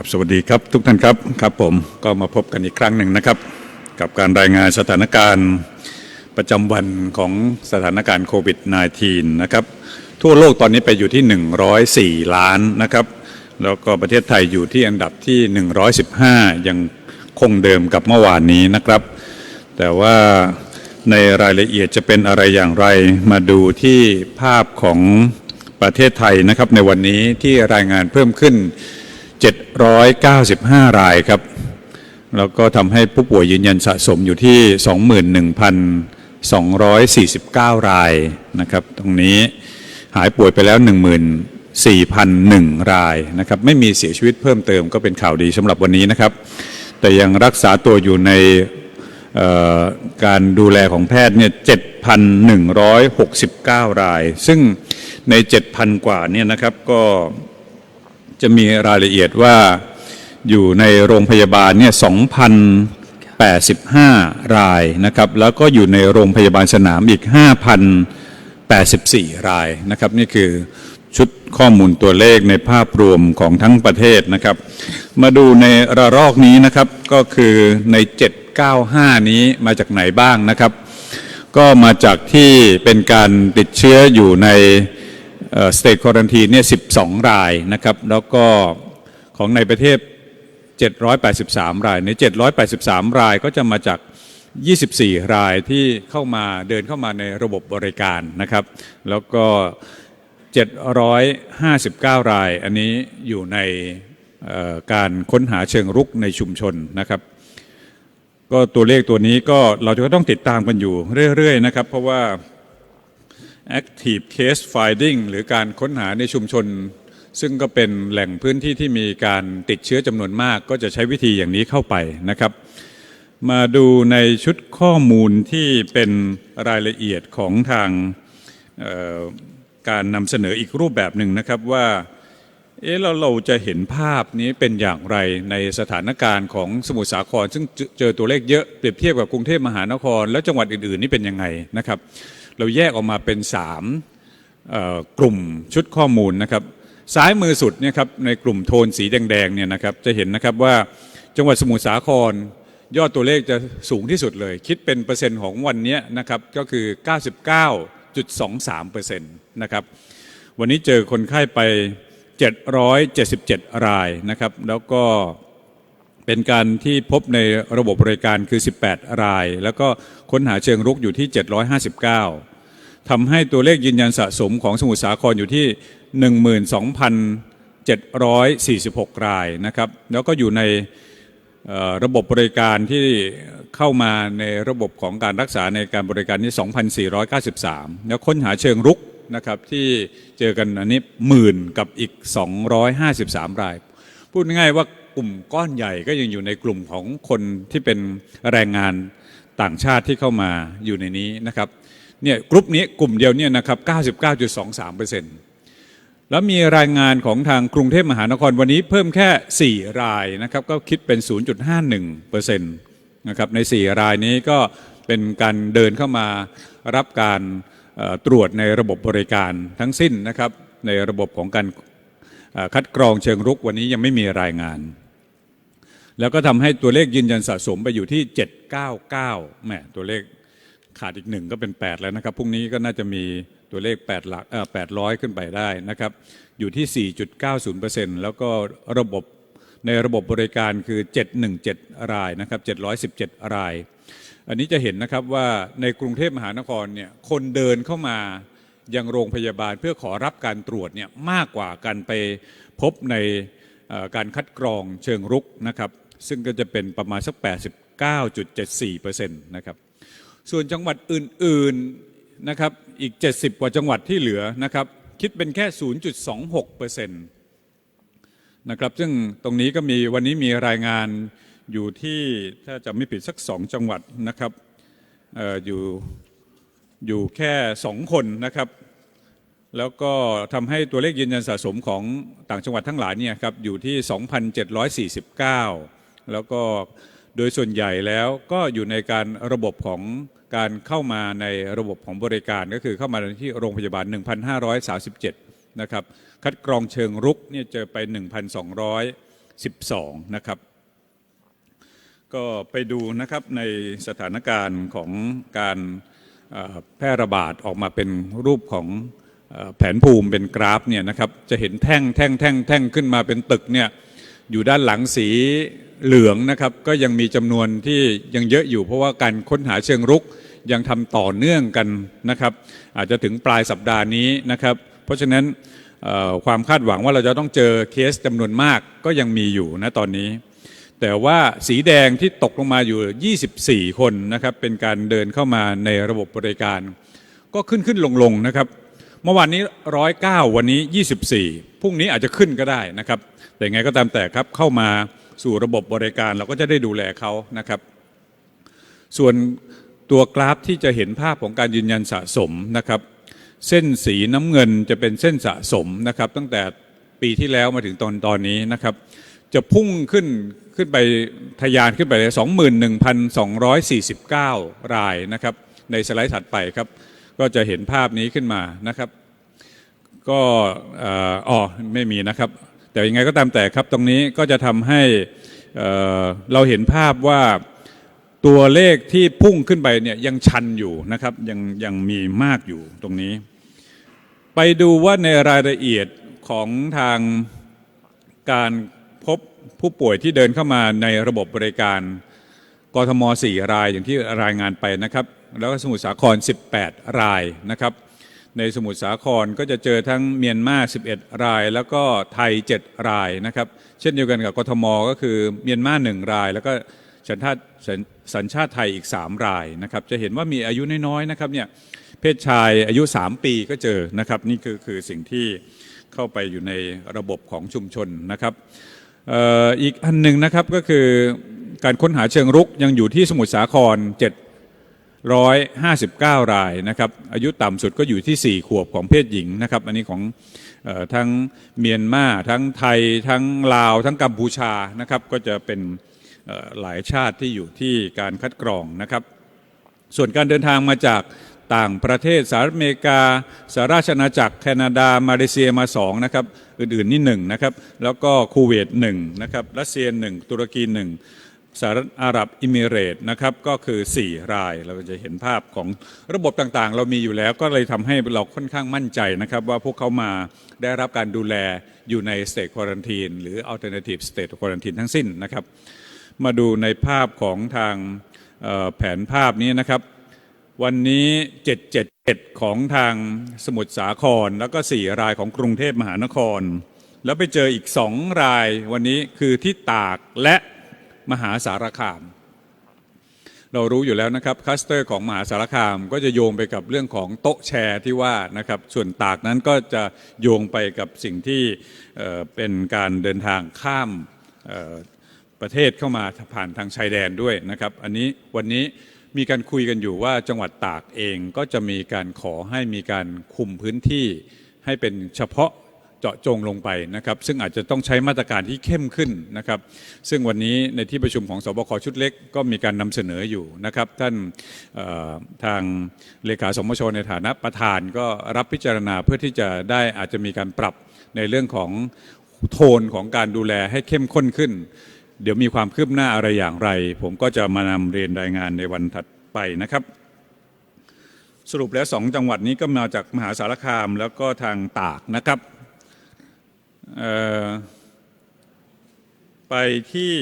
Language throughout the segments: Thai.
ครับสวัสดีครับทุกท่านครับครับผมก็มาพบกันอีกครั้งหนึ่งนะครับ กับการรายงานสถานการณ์ประจำวันของสถานการณ์โควิด -19 นะครับทั่วโลกตอนนี้ไปอยู่ที่ 104 ล้านนะครับ แล้วก็ประเทศไทยอยู่ที่อันดับที่ 115 ยังคงเดิมกับเมื่อวานนี้นะครับ แต่ว่าในรายละเอียดจะเป็นอะไรอย่างไรมาดูที่ภาพของประเทศไทยนะครับในวันนี้ที่รายงานเพิ่มขึ้น 795 รายครับ แล้วก็ทำให้ผู้ป่วยยืนยันสะสมอยู่ที่ 21,249 รายนะครับ ตรงนี้หายป่วยไปแล้ว 14,001 รายนะครับ ไม่มีเสียชีวิตเพิ่มเติมก็เป็นข่าวดีสำหรับวันนี้นะครับ แต่ยังรักษาตัวอยู่ในการดูแลของแพทย์เนี่ย 7,169 ราย ซึ่งใน 7,000 กว่าเนี่ยนะครับก็ จะมีรายละเอียดว่าอยู่ในโรงพยาบาลเนี่ย2,085 รายนะครับ แล้วก็อยู่ในโรงพยาบาลสนามอีก 5,084 รายนะครับ นี่คือชุดข้อมูลตัวเลขในภาพรวมของทั้งประเทศนะครับ มาดูในระลอกนี้นะครับก็คือใน 795 นี้มาจากไหนบ้างนะครับ ก็มาจากที่เป็นการติดเชื้ออยู่ใน สเตทควอรันทีเนี่ย12 รายนะครับ แล้วก็ของในประเทศ 783 ราย ใน 783 รายก็จะมาจาก 24 รายที่เข้ามาเดินเข้ามาในระบบบริการนะครับ แล้วก็ 759 ราย อันนี้อยู่ในการค้นหาเชิงรุกในชุมชนนะครับ ก็ตัวเลขตัวนี้ก็เราจะต้องติดตามกันอยู่เรื่อยๆนะครับ เพราะว่า active case finding หรือการค้นหาในชุมชน ซึ่งก็เป็นแหล่งพื้นที่ที่มีการติดเชื้อจำนวนมาก ก็จะใช้วิธีอย่างนี้เข้าไปนะครับ มาดูในชุดข้อมูลที่เป็นรายละเอียดของทางการนำเสนออีกรูปแบบหนึ่งนะครับว่าเอ๊ะเราเราจะเห็นภาพนี้เป็นอย่างไรในสถานการณ์ของสมุทรสาคร ซึ่งเจอเจอตัวเลขเยอะเปรียบเทียบกับกรุงเทพมหานคร แล้วจังหวัดอื่นๆ นี่เป็นยังไงนะครับ เราแยกออกมาเป็น 3 กลุ่มชุดข้อมูลนะครับซ้ายมือสุดเนี่ยครับในกลุ่มโทนสีแดงๆเนี่ยนะครับจะเห็นนะครับว่าจังหวัดสมุทรสาคร ยอดตัวเลขจะสูงที่สุดเลย คิดเป็นเปอร์เซ็นต์ของวันนี้นะครับก็คือ 99.23%นะครับวันนี้เจอคนไข้ไป 777 รายนะครับแล้วก็ เป็นการที่พบในระบบบริการคือ 18 ราย แล้วก็ค้นหาเชิงรุกอยู่ที่ 759ทำให้ตัวเลขยืนยันสะสมของสมุทรสาครอยู่ที่ 12,746 รายนะครับ แล้วก็อยู่ในระบบบริการที่เข้ามาในระบบของการรักษาในการบริการนี้ 2,493 แล้วค้นหาเชิงรุกนะครับที่เจอกันอันนี้หมื่นกับอีก 253 ราย พูดง่ายว่า กลุ่มก้อนใหญ่ก็ยังอยู่ในกลุ่มของคนที่เป็นแรงงานต่างชาติที่เข้ามาอยู่ในนี้นะครับเนี่ยกลุ่มนี้กลุ่มเดียวเนี่ยนะครับ99.23%แล้วมีรายงานของทางกรุงเทพมหานครวันนี้เพิ่มแค่ 4 รายนะครับก็คิดเป็น 0.51%นะครับใน 4 รายนี้ก็เป็นการเดินเข้ามารับการตรวจในระบบบริการทั้งสิ้นนะครับในระบบของการคัดกรองเชิงรุกวันนี้ยังไม่มีรายงาน แล้วก็ทำให้ตัวเลขยืนยันสะสมไปอยู่ที่ 799แหมตัวเลขขาดอีกหนึ่งก็เป็น 8 แล้วนะครับพรุ่งนี้ก็น่าจะมีตัวเลข8หลักเอ่อ800 ขึ้นไปได้นะครับ อยู่ที่ 4.90%แล้วก็ระบบในระบบบริการคือ 717 รายนะครับ717 ราย อันนี้จะเห็นนะครับว่าในกรุงเทพมหานครเนี่ยคนเดินเข้ามายังโรงพยาบาลเพื่อขอรับการตรวจเนี่ยมากกว่าการไปพบในการคัดกรองเชิงรุกนะครับ ซึ่งก็จะเป็นประมาณสัก 89.74%นะครับส่วนจังหวัดอื่นๆนะครับอีก 70 กว่าจังหวัดที่เหลือนะครับคิดเป็นแค่ 0.26%นะครับซึ่งตรงนี้ก็มีวันนี้มีรายงานอยู่ที่ถ้าจะไม่ผิดสักสองจังหวัดนะครับอออยู่อยู่แค่สองคนนะครับแล้วก็ทำให้ตัวเลขยืนยันสะสมของต่างจังหวัดทั้งหลายเนี่ยครับอยู่ที่ 2,749 แล้วก็โดยส่วนใหญ่แล้วก็อยู่ในการระบบของการเข้ามาในระบบของบริการก็คือเข้ามาที่โรงพยาบาล 1,537 นะครับ คัดกรองเชิงรุกเนี่ยเจอไป 12นะครับ ก็ไปดูนะครับในสถานการณ์ของการแพร่ระบาดออกมาเป็นรูปของอแผนภูมิเป็นกราฟเนี่ยนะครับจะเห็นแท่งแท่งแท่งแท่งขึ้นมาเป็นตึกเนี่ยอยู่ด้านหลังสี เหลืองนะครับก็ยังมีจำนวนที่ยังเยอะอยู่ เพราะว่าการค้นหาเชิงรุกยังทำต่อเนื่องกันนะครับ อาจจะถึงปลายสัปดาห์นี้นะครับ เพราะฉะนั้นความคาดหวังว่าเราจะต้องเจอเคสจำนวนมากก็ยังมีอยู่นะตอนนี้ แต่ว่าสีแดงที่ตกลงมาอยู่ 24 คนนะครับ เป็นการเดินเข้ามาในระบบบริการ ก็ขึ้นขึ้นลงลงนะครับ เมื่อวานนี้ 109 วันนี้ 24 พรุ่งนี้อาจจะขึ้นก็ได้นะครับ แต่ไงก็ตามแต่ครับเข้ามา สู่ระบบบริการ เราก็จะได้ดูแลเขานะครับ ส่วนตัวกราฟที่จะเห็นภาพของการยืนยันสะสมนะครับ เส้นสีน้ำเงินจะเป็นเส้นสะสมนะครับ ตั้งแต่ปีที่แล้วมาถึงตอนตอนนี้นะครับ จะพุ่งขึ้นขึ้นไปทะยานขึ้นไปเลย21,249 รายนะครับ ในสไลด์ถัดไปครับ ก็จะเห็นภาพนี้ขึ้นมานะครับ ก็อ๋อไม่มีนะครับ แต่ยังไงก็ตามแต่ครับตรงนี้ก็จะทำให้เอ่อเราเห็นภาพว่าตัวเลขที่พุ่งขึ้นไปเนี่ยยังชันอยู่นะครับยังยังมีมากอยู่ตรงนี้ ไปดูว่าในรายละเอียดของทางการพบผู้ป่วยที่เดินเข้ามาในระบบบริการกทม 4 รายอย่างที่รายงานไปนะครับ แล้วก็สมุทรสาคร 18 รายนะครับ ในสมุทรสาครก็จะเจอทั้งเมียนมา 11 ราย แล้วก็ไทย 7 รายนะครับ เช่นเดียวกันกับกทมก็คือเมียนมา 1 ราย แล้วก็สัญชาติสัญชาติไทยอีก 3 รายนะครับ จะเห็นว่ามีอายุน้อยๆนะครับเนี่ยเพศชายอายุ 3 ปีก็เจอนะครับนี่คือคือสิ่งที่เข้าไปอยู่ในระบบของชุมชนนะครับอีกอันหนึ่งนะครับก็คือการค้นหาเชิงรุกยังอยู่ที่สมุทรสาคร 759 รายนะครับอายุต่ำสุดก็อยู่ที่ 4 ขวบของเพศหญิงนะครับ อันนี้ของออทั้งเมียนมาทั้งไทย ทั้งลาว ทั้งกัมพูชานะครับ ก็จะเป็นหลายชาติที่อยู่ที่การคัดกรองนะครับ ส่วนการเดินทางมาจากต่างประเทศสหรัฐอเมริกาสหราชอาณาจักรแคนาดา มาเลเซียมาสองนะครับ อื่นๆนี่หนึ่งนะครับ แล้วก็คูเวตหนึ่งนะครับรัสเซียหนึ่งตุรกีหนึ่ง สหรัฐอาหรับอิมิเรตส์นะครับก็คือ 4 รายเราจะเห็นภาพของระบบต่างๆ เรามีอยู่แล้วก็เลยทำให้เราค่อนข้างมั่นใจนะครับ ว่าพวกเขามาได้รับการดูแลอยู่ใน state quarantine หรือ alternative state quarantine ทั้งสิ้นนะครับ มาดูในภาพของทางแผนภาพนี้นะครับ วันนี้ 777 ของทางสมุทรสาคร แล้วก็ 4 รายของกรุงเทพมหานคร แล้วไปเจออีก 2 รายวันนี้คือที่ตากและ มหาสารคาม เรารู้อยู่แล้วนะครับคัสเตอร์ของมหาสารคามก็จะโยงไปกับเรื่องของโต๊ะแชร์ที่ว่านะครับส่วนตากนั้นก็จะโยงไปกับสิ่งที่เป็นการเดินทางข้ามประเทศเข้ามาผ่านทางชายแดนด้วยนะครับ อันนี้วันนี้มีการคุยกันอยู่ว่าจังหวัดตากเองก็จะมีการขอให้มีการคุมพื้นที่ให้เป็นเฉพาะ เจาะจงลงไปนะครับ ซึ่งอาจจะต้องใช้มาตรการที่เข้มขึ้นนะครับ ซึ่งวันนี้ในที่ประชุมของสบคชุดเล็กก็มีการนำเสนออยู่นะครับ ท่านทางเลขาสมชในฐานะประธานก็รับพิจารณาเพื่อที่จะได้อาจจะมีการปรับในเรื่องของโทนของการดูแลให้เข้มข้นขึ้น เดี๋ยวมีความคืบหน้าอะไรอย่างไร ผมก็จะมานำเรียนรายงานในวันถัดไปนะครับ สรุปแล้วสองจังหวัดนี้ก็มาจากมหาสารคามแล้วก็ทางตากนะครับ ไปที่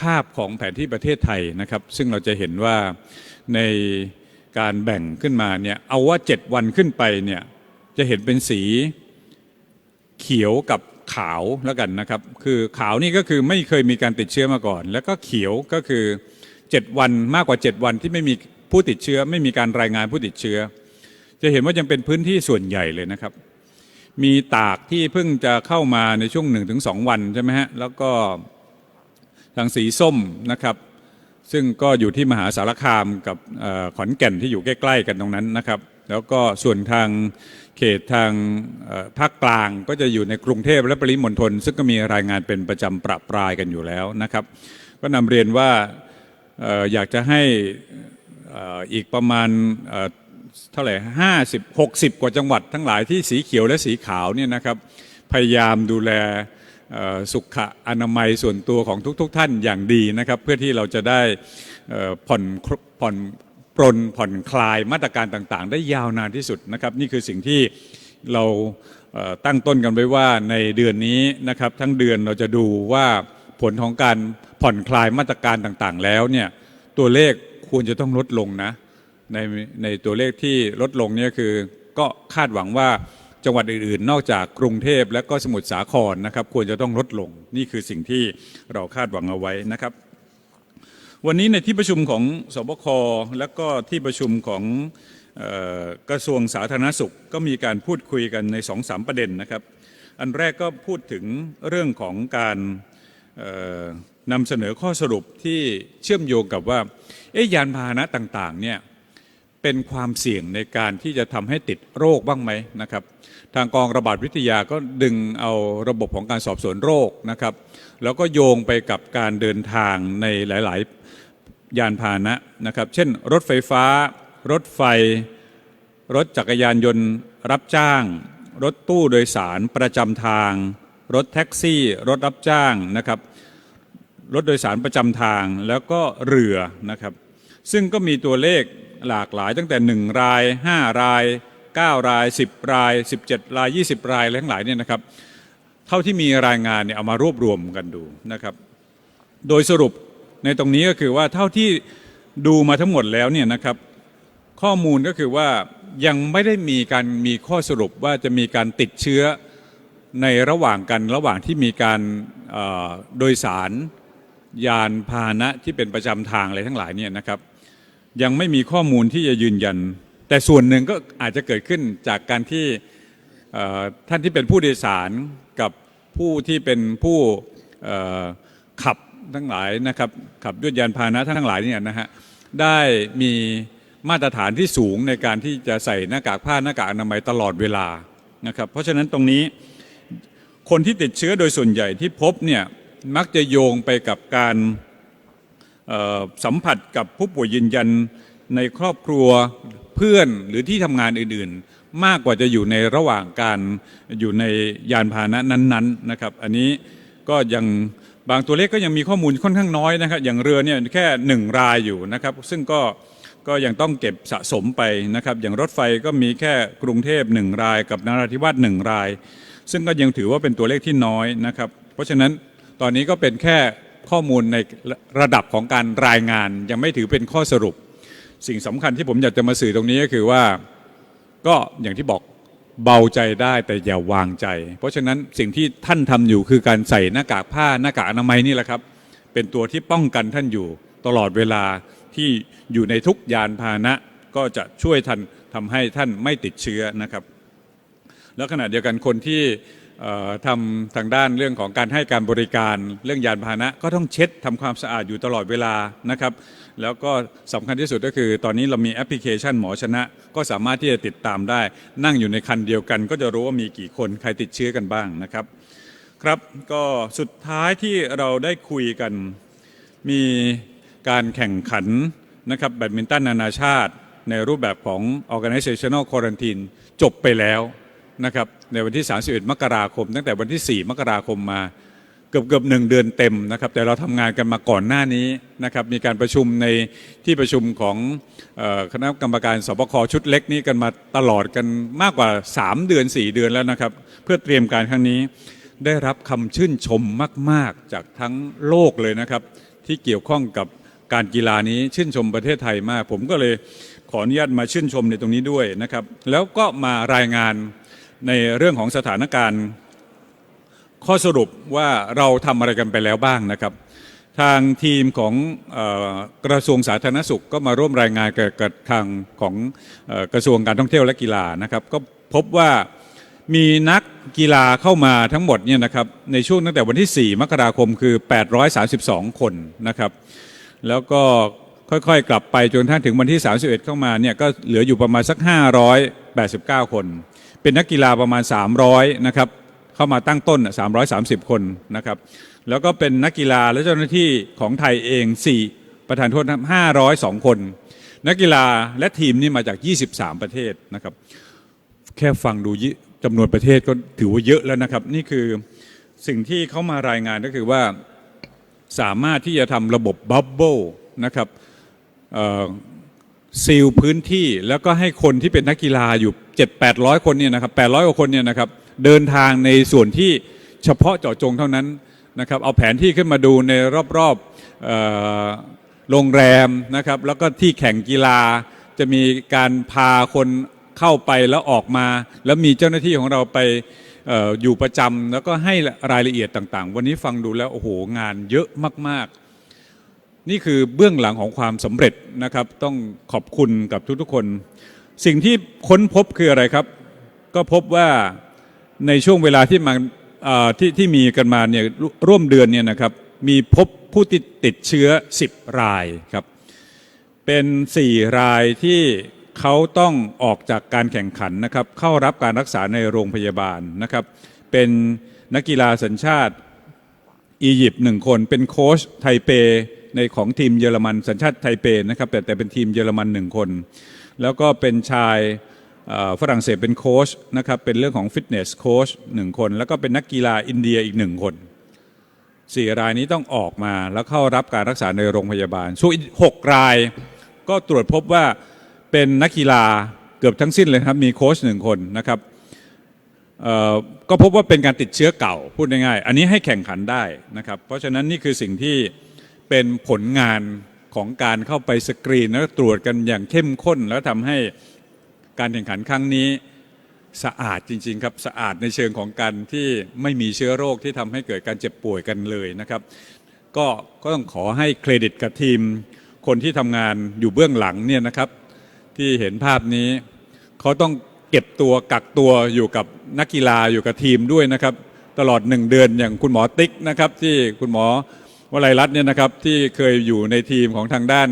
ภาพของแผนที่ประเทศไทยนะครับ ซึ่งเราจะเห็นว่าในการแบ่งขึ้นมาเนี่ยเอาว่า 7 วันขึ้นไปเนี่ยจะเห็นเป็นสีเขียวกับขาวแล้วกันนะครับ คือขาวนี่ก็คือไม่เคยมีการติดเชื้อมาก่อน แล้วก็เขียวก็คือ 7 วันมากกว่า 7 วันที่ไม่มีผู้ติดเชื้อ ไม่มีการรายงานผู้ติดเชื้อ จะเห็นว่ายังเป็นพื้นที่ส่วนใหญ่เลยนะครับ มีตากที่เพิ่งจะเข้ามาในช่วง 1-2 วันใช่ไหมฮะ แล้วก็ทางสีส้มนะครับ ซึ่งก็อยู่ที่มหาสารคามกับอขอนแก่นที่อยู่ใกล้ ๆ กันตรงนั้นนะครับ แล้วก็ส่วนทางเขตทางภาคกลางก็จะอยู่ในกรุงเทพและปริมณฑลซึ่งก็มีรายงานเป็นประจำประปรายกันอยู่แล้วนะครับ ก็นำเรียนว่าอยากจะให้อีกประมาณ เท่าไหร่ห้าสิบหกสิบกว่าจังหวัดทั้งหลายที่สีเขียวและสีขาวเนี่ยนะครับพยายามดูแลสุขอนามัยส่วนตัวของทุกๆทท่านอย่างดีนะครับ เพื่อที่เราจะได้ผ่อนผ่อนปรนผ่อนคลายมาตรการต่างๆ ได้ยาวนานที่สุดนะครับ นี่คือสิ่งที่เราตั้งต้นกันไว้ว่าในเดือนนี้นะครับ ทั้งเดือนเราจะดูว่าผลของการผ่อนคลายมาตรการต่างๆ แล้วเนี่ยตัวเลขควรจะต้องลดลงนะ ในในตัวเลขที่ลดลงเนี่ยคือก็คาดหวังว่าจังหวัดอื่นๆ นอกจากกรุงเทพและก็สมุทรสาครนะครับ ควรจะต้องลดลงนี่คือสิ่งที่เราคาดหวังเอาไว้นะครับ วันนี้ในที่ประชุมของสบคและก็ที่ประชุมของออกระทรวงสาธารณสุขก็มีการพูดคุยกันในสองสามประเด็นนะครับ อันแรกก็พูดถึงเรื่องของการนำเสนอข้อสรุปที่เชื่อมโยงกับว่าเอ๊ยานพาหนะต่างๆเนี่ย เป็นความเสี่ยงในการที่จะทำให้ติดโรคบ้างไหมนะครับ ทางกองระบาดวิทยาก็ดึงเอาระบบของการสอบสวนโรคนะครับ แล้วก็โยงไปกับการเดินทางในหลาย ๆ ยานพาหนะนะครับ เช่น รถไฟฟ้า รถไฟ รถจักรยานยนต์ รับจ้าง รถตู้โดยสารประจำทาง รถแท็กซี่ รถรับจ้างนะครับรถโดยสารประจำทางแล้วก็เรือนะครับ ซึ่งก็มีตัวเลข หลากหลาย ตั้งแต่ 1 ราย 5 ราย 9 ราย 10 ราย 17 ราย 20 รายและทั้งหลายเนี่ยนะครับเท่าที่มีรายงานเนี่ยเอามารวบรวมกันดูนะครับ โดยสรุปในตรงนี้ก็คือว่าเท่าที่ดูมาทั้งหมดแล้วเนี่ยนะครับ ข้อมูลก็คือว่ายังไม่ได้มีการมีข้อสรุปว่าจะมีการติดเชื้อในระหว่างกันระหว่างที่มีการโดยสารยานพาหนะที่เป็นประจำทางอะไรทั้งหลายเนี่ยนะครับ ยังไม่มีข้อมูลที่จะยืนยัน แต่ส่วนหนึ่งก็อาจจะเกิดขึ้นจากการที่ท่านที่เป็นผู้โดยสารกับผู้ที่เป็นผู้ขับทั้งหลายนะครับขับด้วยยานพาหนะทั้งหลายเนี่ยนะฮะได้มีมาตรฐานที่สูงในการที่จะใส่หน้ากากผ้าหน้ากากอนามัยตลอดเวลานะครับเพราะฉะนั้นตรงนี้คนที่ติดเชื้อโดยส่วนใหญ่ที่พบเนี่ยมักจะโยงไปกับการ สัมผัสกับผู้ป่วยยืนยันในครอบครัวเพื่อนหรือที่ทำงานอื่นๆ มากกว่าจะอยู่ในระหว่างการอยู่ในยานพาหนะนั้นๆนะครับ อันนี้ก็ยังบางตัวเลขก็ยังมีข้อมูลค่อนข้างน้อยนะครับ อย่างเรือเนี่ยแค่หนึ่งรายอยู่นะครับ ซึ่งก็ก็ยังต้องเก็บสะสมไปนะครับ อย่างรถไฟก็มีแค่กรุงเทพหนึ่งราย กับนราธิวาสหนึ่งราย ซึ่งก็ยังถือว่าเป็นตัวเลขที่น้อยนะครับ เพราะฉะนั้นตอนนี้ก็เป็นแค่ ข้อมูลในระดับของการรายงานยังไม่ถือเป็นข้อสรุป สิ่งสำคัญที่ผมอยากจะมาสื่อตรงนี้ก็คือว่าก็อย่างที่บอกเบาใจได้แต่อย่าวางใจ เพราะฉะนั้นสิ่งที่ท่านทำอยู่คือการใส่หน้ากากผ้าหน้ากากอนามัยนี่แหละครับ เป็นตัวที่ป้องกันท่านอยู่ตลอดเวลาที่อยู่ในทุกยานพาหนะ ก็จะช่วยท่านทำให้ท่านไม่ติดเชื้อนะครับ แล้วขณะเดียวกันคนที่ ทำทางด้านเรื่องของการให้การบริการเรื่องยานพาหนะ ก็ต้องเช็ดทำความสะอาดอยู่ตลอดเวลานะครับ แล้วก็สำคัญที่สุดก็คือ ตอนนี้เรามีแอปพลิเคชันหมอชนะ ก็สามารถที่จะติดตามได้ นั่งอยู่ในคันเดียวกัน ก็จะรู้ว่ามีกี่คนใครติดเชื้อกันบ้างนะครับ ครับก็สุดท้ายที่เราได้คุยกันมีการแข่งขันนะครับแบดมินตันนานาชาติ ในรูปแบบของ organizational quarantine จบไปแล้ว นะครับในวันที่ 31 มกราคม ตั้งแต่วันที่ 4 มกราคมมาเกือบเกือบหนึ่งเดือนเต็มนะครับ แต่เราทำงานกันมาก่อนหน้านี้นะครับ มีการประชุมในที่ประชุมของคณะกรรมการสบคชุดเล็กนี้กันมาตลอดกันมากกว่า 3 เดือน 4 เดือนแล้วนะครับ เพื่อเตรียมการครั้งนี้ได้รับคำชื่นชมมาก ๆ จากทั้งโลกเลยนะครับ ที่เกี่ยวข้องกับการกีฬานี้ชื่นชมประเทศไทยมาก ผมก็เลยขออนุญาตมาชื่นชมในตรงนี้ด้วยนะครับ แล้วก็มารายงาน ในเรื่องของสถานการณ์ ข้อสรุปว่าเราทำอะไรกันไปแล้วบ้างนะครับ ทางทีมของอกระทรวงสาธารณสุขก็มาร่วมรายงานกับทางของอกระทรวงการท่องเที่ยวและกีฬานะครับ ก็พบว่ามีนักกีฬาเข้ามาทั้งหมดเนี่ยนะครับในช่วงตั้งแต่วันที่ 4 มกราคมคือ 832 คนนะครับ แล้วก็ค่อยๆ กลับไปจนทั้งถึงวันที่ 31 เข้ามาเนี่ยก็เหลืออยู่ประมาณสัก 589 คน เป็นนักกีฬาประมาณ 300นะครับเข้ามาตั้งต้น 330 คนนะครับ แล้วก็เป็นนักกีฬาและเจ้าหน้าที่ของไทยเอง 4 ประธานโทษนะครับ502 คน นักกีฬาและทีมนี่มาจาก 23 ประเทศนะครับ แค่ฟังดูจำนวนประเทศก็ถือว่าเยอะแล้วนะครับ นี่คือสิ่งที่เขามารายงานก็คือว่าสามารถที่จะทำระบบบับเบิลนะครับ ซีลพื้นที่แล้วก็ให้คนที่เป็นนักกีฬาอยู่ 7 8 0 0 คนเนี่ยนะครับ800กว่าคนเนี่ยนะครับเดินทางในส่วนที่เฉพาะเจาะจงเท่านั้นนะครับเอาแผนที่ขึ้นมาดูในรอบๆโรงแรมนะครับแล้วก็ที่แข่งกีฬาจะมีการพาคนเข้าไปแล้วออกมา แล้วมีเจ้าหน้าที่ของเราไปอออยู่ประจำแล้วก็ให้รายละเอียดต่างๆ วันนี้ฟังดูแล้วโอ้โหงานเยอะมากๆ นี่คือเบื้องหลังของความสำเร็จนะครับ ต้องขอบคุณกับทุกๆคน สิ่งที่ค้นพบคืออะไรครับ ก็พบว่าในช่วงเวลาที่มาที่ที่มีกันมาเนี่ยรร่วมเดือนเนี่ยนะครับ มีพบผู้ติดติดเชื้อ 10 รายครับ เป็น 4 รายที่เขาต้องออกจากการแข่งขันนะครับ เข้ารับการรักษาในโรงพยาบาลนะครับ เป็นนักกีฬาสัญชาติอียิปต์หนึ่งคน เป็นโค้ชไทเป ในของทีมเยอรมันสัญชาติไทเปนะครับแต่แต่เป็นทีมเยอรมันหนึ่งคน แล้วก็เป็นชายฝรั่งเศสเป็นโค้ชนะครับเป็นเรื่องของฟิตเนสโค้ชหนึ่งคน แล้วก็เป็นนักกีฬาอินเดียอีกหนึ่งคนสี่รายนี้ต้องออกมาแล้วเข้ารับการรักษาในโรงพยาบาลส่วนอีกหกราย ก็ตรวจพบว่าเป็นนักกีฬาเกือบทั้งสิ้นเลยครับมีโค้ชหนึ่งคนนะครับก็พบว่าเป็นการติดเชื้อเก่าพูดง่ายๆ อันนี้ให้แข่งขันได้นะครับ เพราะฉะนั้นนี่คือสิ่งที่ เป็นผลงานของการเข้าไปสกรีน แล้วตรวจกันอย่างเข้มข้น แล้วทำให้การแข่งขันครั้งนี้สะอาดจริง ๆ ครับสะอาดในเชิงของการที่ไม่มีเชื้อโรคที่ทำให้เกิดการเจ็บป่วยกันเลยนะครับ ก็ก็ต้องขอให้เครดิตกับทีม คนที่ทำงานอยู่เบื้องหลังเนี่ยนะครับที่เห็นภาพนี้ เขาต้องเก็บตัวกักตัวอยู่กับนักกีฬาอยู่กับทีมด้วยนะครับ ตลอดหนึ่งเดือนอย่างคุณหมอติ๊กนะครับ ที่คุณหมอ วลัยรัตน์เนี่ยนะครับที่เคยอยู่ในทีมของทางด้าน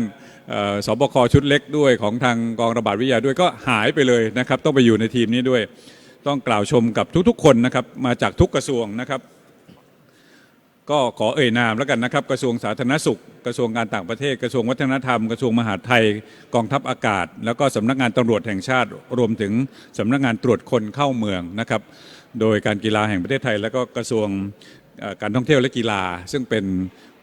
สบคชุดเล็กด้วยของทางกองระบาดวิทยาด้วยก็หายไปเลยนะครับต้องไปอยู่ในทีมนี้ด้วย ต้องกล่าวชมกับทุกๆคนนะครับมาจากทุกกระทรวงนะครับ ก็ขอเอ่ยนามแล้วกันนะครับ กระทรวงสาธารณสุข กระทรวงการต่างประเทศ กระทรวงวัฒนธรรม กระทรวงมหาดไทยกองทัพอากาศ แล้วก็สำนักงานตำรวจแห่งชาติรวมถึงสำนักงานตรวจคนเข้าเมืองนะครับ โดยการกีฬาแห่งประเทศไทย แล้วก็กระทรวง การท่องเที่ยวและกีฬา ซึ่งเป็น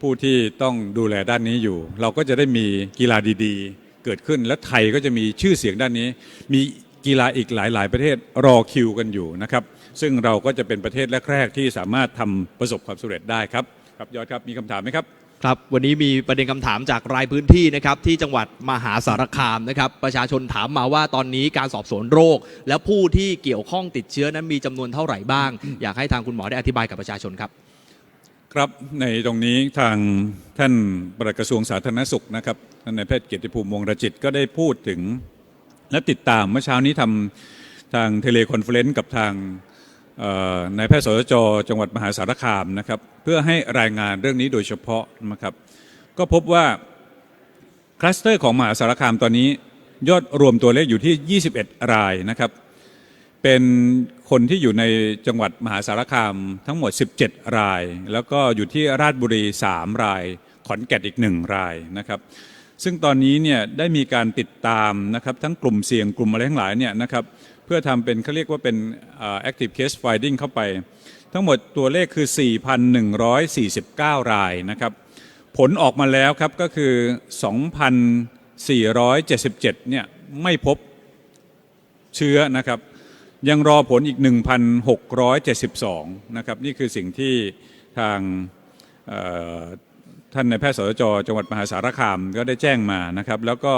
ผู้ที่ต้องดูแลด้านนี้อยู่ เราก็จะได้มีกีฬาดีๆ เกิดขึ้นและไทยก็จะมีชื่อเสียงด้านนี้ มีกีฬาอีกหลาย ๆ ประเทศรอคิวกันอยู่นะครับ ซึ่งเราก็จะเป็นประเทศแรก ๆ ที่สามารถทำประสบความสำเร็จได้ครับครับยอดครับมีคำถามไหมครับครับวันนี้มีประเด็นคำถามจากรายพื้นที่นะครับที่จังหวัดมหาสารคามนะครับประชาชนถามมาว่าตอนนี้การสอบสวนโรค และผู้ที่เกี่ยวข้องติดเชื้อนั้นมีจำนวนเท่าไหร่บ้าง อยากให้ทางคุณหมอได้อธิบายกับประชาชนครับ ครับในตรงนี้ทางท่านปลัดกระทรวงสาธารณสุขนะครับท่านนายแพทย์เกียรติภูมิวงรจิตก็ได้พูดถึงและติดตามเมื่อเช้านี้ทำทางเทเลคอนเฟลเลนซ์กับทางนายแพทย์สจจังหวัดมหาสารคามนะครับ เพื่อให้รายงานเรื่องนี้โดยเฉพาะนะครับ ก็พบว่าคลัสเตอร์ของมหาสารคามตอนนี้ยอดรวมตัวเลขอยู่ที่ 21 รายนะครับ เป็นคนที่อยู่ในจังหวัดมหาสารคามทั้งหมด 17 ราย แล้วก็อยู่ที่ราชบุรี 3 ราย ขอนแก่นอีก 1 รายนะครับ ซึ่งตอนนี้เนี่ยได้มีการติดตามนะครับทั้งกลุ่มเสี่ยงกลุ่มอะไรทั้งหลายเนี่ยนะครับเพื่อทำเป็นเขาเรียกว่าเป็น active case finding เข้าไป ทั้งหมดตัวเลขคือ 4,149 รายนะครับ ผลออกมาแล้วครับก็คือ 2,477เนี่ยไม่พบเชื้อนะครับ ยังรอผลอีก 1,672 นะครับ นี่คือสิ่งที่ทางท่านในแพทย์สจจังหวัดมหาสารคามก็ได้แจ้งมานะครับ แล้วก็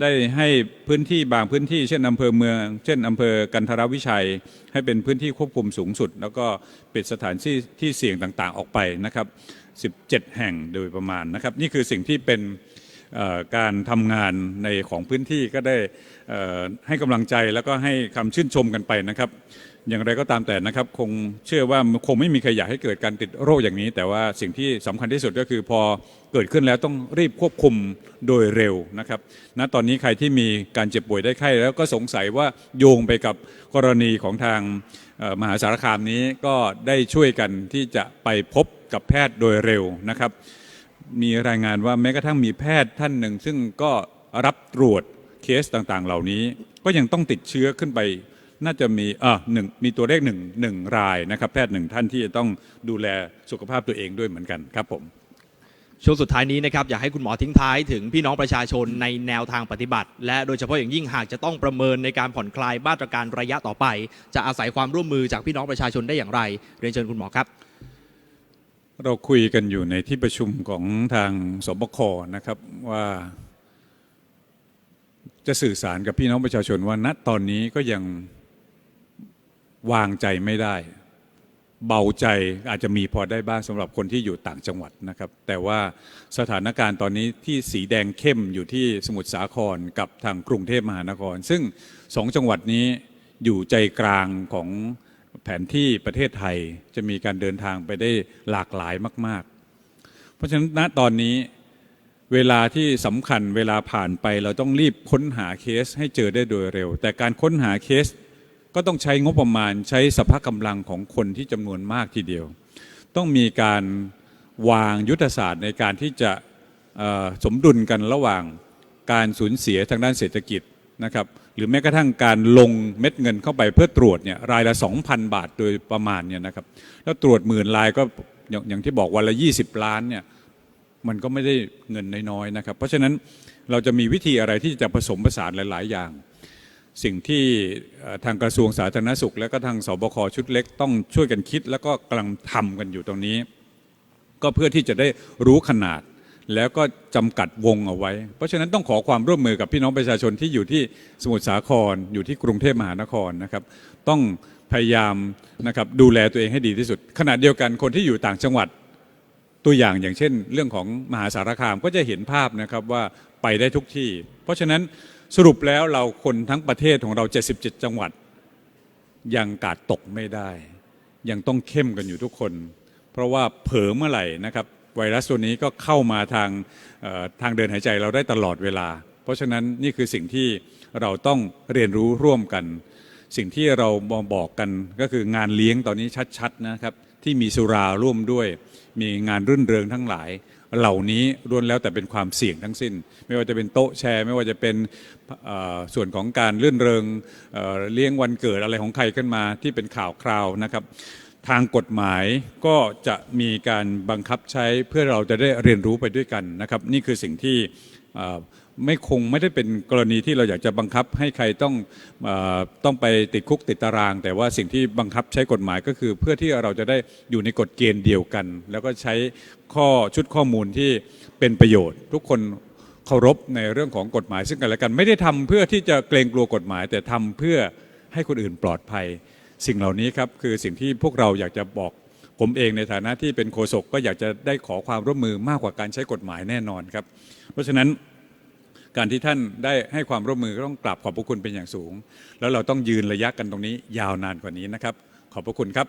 ได้ให้พื้นที่บางพื้นที่เช่นอำเภอเมือง เช่นอำเภอกันทรวิชัย ให้เป็นพื้นที่ควบคุมสูงสุด แล้วก็ปิดสถานที่ที่เสี่ยงต่างๆ ออกไปนะครับ 17 แห่งโดยประมาณนะครับ นี่คือสิ่งที่เป็น การทำงานในของพื้นที่ก็ได้ให้กำลังใจแล้วก็ให้คำชื่นชมกันไปนะครับ อย่างไรก็ตามแต่นะครับคงเชื่อว่าคงไม่มีใครอยากให้เกิดการติดโรคอย่างนี้ แต่ว่าสิ่งที่สำคัญที่สุดก็คือพอเกิดขึ้นแล้วต้องรีบควบคุมโดยเร็วนะครับณตอนนี้ใครที่มีการเจ็บป่วยได้ไข้แล้วก็สงสัยว่าโยงไปกับกรณีของทางมหาสารคามนี้ก็ได้ช่วยกันที่จะไปพบกับแพทย์โดยเร็วนะครับ มีรายงานว่าแม้กระทั่งมีแพทย์ท่านหนึ่ง ซึ่งก็รับตรวจเคสต่างๆ เหล่านี้ ก็ยังต้องติดเชื้อขึ้นไป น่าจะมีอ่าหนึ่งมีตัวเลขหนึ่งหนึ่งรายนะครับ แพทย์หนึ่งท่านที่จะต้องดูแลสุขภาพตัวเองด้วยเหมือนกันครับผมช่วงสุดท้ายนี้นะครับอยากให้คุณหมอทิ้งท้ายถึงพี่น้องประชาชนในแนวทางปฏิบัติ และโดยเฉพาะอย่างยิ่งหากจะต้องประเมินในการผ่อนคลายมาตรการระยะต่อไป จะอาศัยความร่วมมือจากพี่น้องประชาชนได้อย่างไร เรียนเชิญคุณหมอครับ เราคุยกันอยู่ในที่ประชุมของทางสบคนะครับว่า จะสื่อสารกับพี่น้องประชาชนว่าณตอนนี้ก็ยังวางใจไม่ได้ เบาใจอาจจะมีพอได้บ้างสำหรับคนที่อยู่ต่างจังหวัดนะครับ แต่ว่าสถานการณ์ตอนนี้ที่สีแดงเข้มอยู่ที่สมุทรสาครกับทางกรุงเทพมหานคร ซึ่งสองจังหวัดนี้อยู่ใจกลางของ แผนที่ประเทศไทยจะมีการเดินทางไปได้หลากหลายมาก ๆ เพราะฉะนั้นณตอนนี้เวลาที่สำคัญเวลาผ่านไปเราต้องรีบค้นหาเคสให้เจอได้โดยเร็ว แต่การค้นหาเคสก็ต้องใช้งบประมาณใช้สภาพกำลังของคนที่จำนวนมากทีเดียว ต้องมีการวางยุทธศาสตร์ในการที่จะสมดุลกันระหว่างการสูญเสียทางด้านเศรษฐกิจ นะครับหรือแม้กระทั่งการลงเม็ดเงินเข้าไปเพื่อตรวจเนี่ยรายละ 2,000 บาทโดยประมาณเนี่ยนะครับแล้วตรวจหมื่นรายก็อย่างอย่างที่บอกวันละ 20 ล้านเนี่ยมันก็ไม่ได้เงินน้อยๆนะครับ เพราะฉะนั้นเราจะมีวิธีอะไรที่จะผสมผสานหลาย ๆ อย่าง สิ่งที่ทางกระทรวงสาธารณสุข และก็ทางสบคชุดเล็กต้องช่วยกันคิด แล้วก็กำลังทำกันอยู่ตรงนี้ ก็เพื่อที่จะได้รู้ขนาด แล้วก็จำกัดวงเอาไว้ เพราะฉะนั้นต้องขอความร่วมมือกับพี่น้องประชาชนที่อยู่ที่สมุทรสาคร อยู่ที่กรุงเทพมหานครนะครับ ต้องพยายามนะครับดูแลตัวเองให้ดีที่สุด ขณะเดียวกันคนที่อยู่ต่างจังหวัดตัวอย่างอย่างเช่น เรื่องของมหาสารคามก็จะเห็นภาพนะครับว่าไปได้ทุกที่ เพราะฉะนั้นสรุปแล้วเราคนทั้งประเทศของเรา 77 จังหวัด ยังกาดตกไม่ได้ ยังต้องเข้มกันอยู่ทุกคน เพราะว่าเผลอเมื่อไหร่นะครับ ไวรัสตัวนี้ก็เข้ามาทางทางเดินหายใจเราได้ตลอดเวลา เพราะฉะนั้นนี่คือสิ่งที่เราต้องเรียนรู้ร่วมกัน สิ่งที่เราบอกกันก็คืองานเลี้ยงตอนนี้ชัดๆนะครับที่มีสุราร่วมด้วย มีงานรื่นเริงทั้งหลาย เหล่านี้ล้วนแล้วแต่เป็นความเสี่ยงทั้งสิ้น ไม่ว่าจะเป็นโต๊ะแชร์ ไม่ว่าจะเป็นส่วนของการรื่นเริงเเลี้ยงวันเกิดอะไรของใครขึ้นมาที่เป็นข่าวคราวนะครับ ทางกฎหมายก็จะมีการบังคับใช้เพื่อเราจะได้เรียนรู้ไปด้วยกันนะครับ นี่คือสิ่งที่ไม่คงไม่ได้เป็นกรณีที่เราอยากจะบังคับให้ใครต้องอต้องไปติดคุกติดตาราง แต่ว่าสิ่งที่บังคับใช้กฎหมายก็คือ เพื่อที่เราจะได้อยู่ในกฎเกณฑ์เดียวกัน แล้วก็ใช้ข้อชุดข้อมูลที่เป็นประโยชน์ ทุกคนเคารพในเรื่องของกฎหมายซึ่งกันและกัน ไม่ได้ทำเพื่อที่จะเกรงกลัวกฎหมาย แต่ทำเพื่อให้คนอื่นปลอดภัย สิ่งเหล่านี้ครับคือสิ่งที่พวกเราอยากจะบอกผมเองในฐานะที่เป็นโฆษกก็อยากจะได้ขอความร่วมมือมากกว่าการใช้กฎหมายแน่นอนครับ เพราะฉะนั้นการที่ท่านได้ให้ความร่วมมือก็ต้องกราบขอบพระคุณเป็นอย่างสูง แล้วเราต้องยืนระยะกันตรงนี้ยาวนานกว่านี้นะครับ ขอบพระคุณครับ